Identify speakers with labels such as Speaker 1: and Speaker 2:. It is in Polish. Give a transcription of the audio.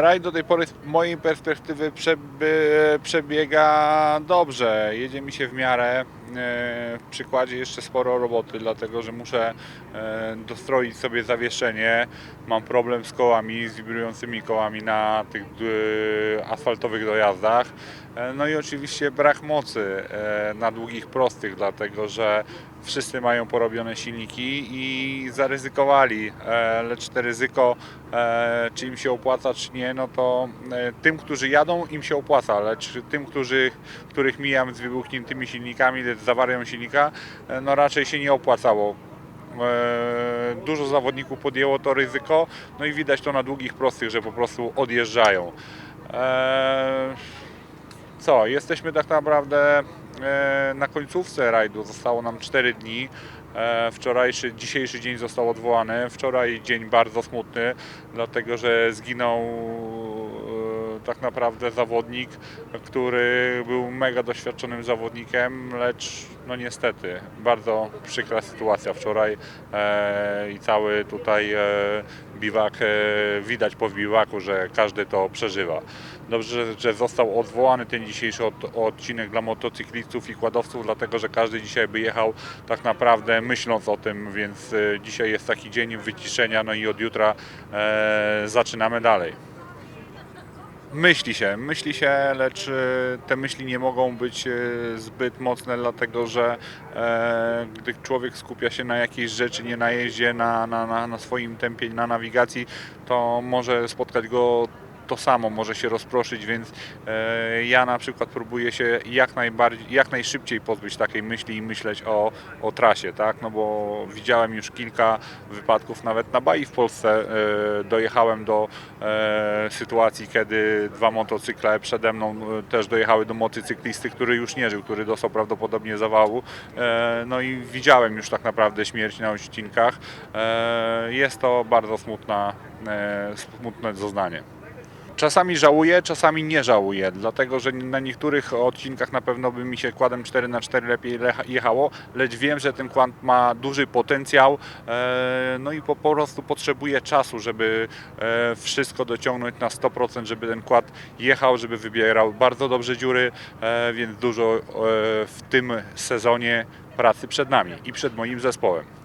Speaker 1: Rajd do tej pory z mojej perspektywy przebiega dobrze. Jedzie mi się w miarę. E, W przykładzie jeszcze sporo roboty, dlatego że muszę e, dostroić sobie zawieszenie. Mam problem z kołami, z wibrującymi kołami na tych e, asfaltowych dojazdach. No i oczywiście brak mocy na długich prostych, dlatego że wszyscy mają porobione silniki i zaryzykowali, e, lecz te ryzyko, e, czy im się opłaca, czy nie, no to e, tym, którzy jadą, im się opłaca, lecz tym, którzy, których mijam z wybuchniętymi silnikami, lecz z awarią silnika, no raczej się nie opłacało. Dużo zawodników podjęło to ryzyko, no i widać to na długich prostych, że po prostu odjeżdżają. Co, jesteśmy tak naprawdę na końcówce rajdu. Zostało nam 4 dni. E, Wczorajszy, dzisiejszy dzień został odwołany. Wczoraj dzień bardzo smutny, dlatego że zginął e, tak naprawdę zawodnik, który był mega doświadczonym zawodnikiem, lecz no niestety bardzo przykra sytuacja wczoraj e, i cały tutaj e, biwak, e, widać po biwaku, że każdy to przeżywa. Dobrze, że- został odwołany ten dzisiejszy od, odcinek dla motocyklistów i kładowców, dlatego że każdy dzisiaj by jechał tak naprawdę myśląc o tym, więc e, dzisiaj jest taki dzień wyciszenia, no i od jutra e, zaczynamy dalej. Myśli się, myśli się, lecz e, te myśli nie mogą być e, zbyt mocne, dlatego że e, gdy człowiek skupia się na jakiejś rzeczy, nie na jeździe, na, na, na, na swoim tempie, na nawigacji, to może spotkać go to samo, może się rozproszyć, więc e, ja na przykład próbuję się jak najbardziej, jak najszybciej pozbyć takiej myśli i myśleć o, o trasie, tak? No bo widziałem już kilka wypadków, nawet na Bai w Polsce e, dojechałem do e, sytuacji, kiedy dwa motocykle przede mną też dojechały do motocyklisty, który już nie żył, który dostał prawdopodobnie zawału. No i widziałem już tak naprawdę śmierć na odcinkach. Jest to bardzo smutna, smutne doznanie. Czasami żałuję, czasami nie żałuję, dlatego że na niektórych odcinkach na pewno by mi się kładem 4 na 4 lepiej jechało, lecz wiem, że ten kład ma duży potencjał, e, no i po, po prostu potrzebuję czasu, żeby e, wszystko dociągnąć na 100%, żeby ten kład jechał, żeby wybierał bardzo dobrze dziury, e, więc dużo w tym sezonie pracy przed nami i przed moim zespołem.